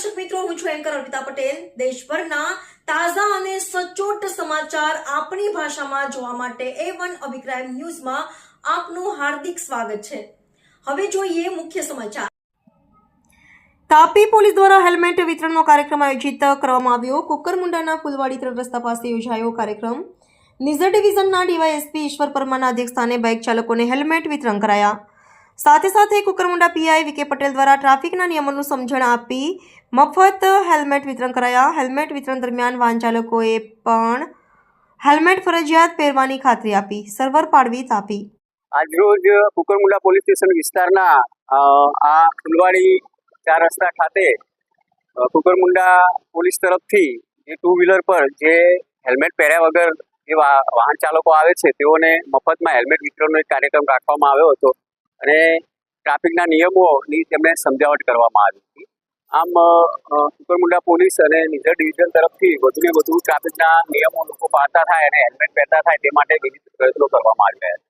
દર્શક મિત્રો, હું છું એન્કર અર્પિતા પટેલ. દેશભરના તાજા અને સચોટ સમાચાર આપણી ભાષામાં જોવા માટે એ વન અભિપ્રાય ન્યૂઝમાં આપનું હાર્દિક સ્વાગત છે. હવે જોઈએ મુખ્ય સમાચાર. તાપી પોલીસ દ્વારા હેલ્મેટ વિતરણનો કાર્યક્રમ આયોજિત કરવામાં આવ્યો. કુકરમુંડાના ફુલવાડી ત્રણ રસ્તા પાસે યોજાયો કાર્યક્રમ. નિઝર ડિવિઝનના ડીવાયએસપી ઈશ્વર પરમારના અધ્યક્ષસ્થાને બાઇક ચાલકોને હેલ્મેટ વિતરણ કરાયા. સાથે સાથે કુકરમુંડા પીઆઈ વિકે પટેલ દ્વારા ટ્રાફિકના નિયમોનું સમજણ આપી મફત હેલ્મેટ વિતરણ કરાયા. હેલ્મેટ વિતરણ દરમિયાન વાહન ચાલકોએ પણ હેલ્મેટ ફરજિયાત પહેરવાની ખાતરી આપી, સર્વર પાડવી તાપી. આજરોજ કુકરમુંડા પોલીસ સ્ટેશન વિસ્તારના આ ફુલવાડી ચાર રસ્તા ખાતે કુકરમુંડા પોલીસ તરફથી જે ટુ વ્હીલર પર જે હેલ્મેટ પહેર્યા વગર જે વાહન ચાલકો આવે છે, તેઓને મફતમાં હેલ્મેટ વિતરણનો એક કાર્યક્રમ રાખવામાં આવ્યો હતો. અને ટ્રાફિકના નિયમોની તેમને સમજાવટ કરવામાં આવી હતી. આમ અ, પોલીસ અને નિઝર ડિવિઝન તરફથી વધુને વધુ ટ્રાફિકના નિયમો લોકો પાળતા થાય અને હેલ્મેટ પહેરતા થાય તે માટે વિવિધ પ્રયત્નો કરવામાં આવી રહ્યા છે.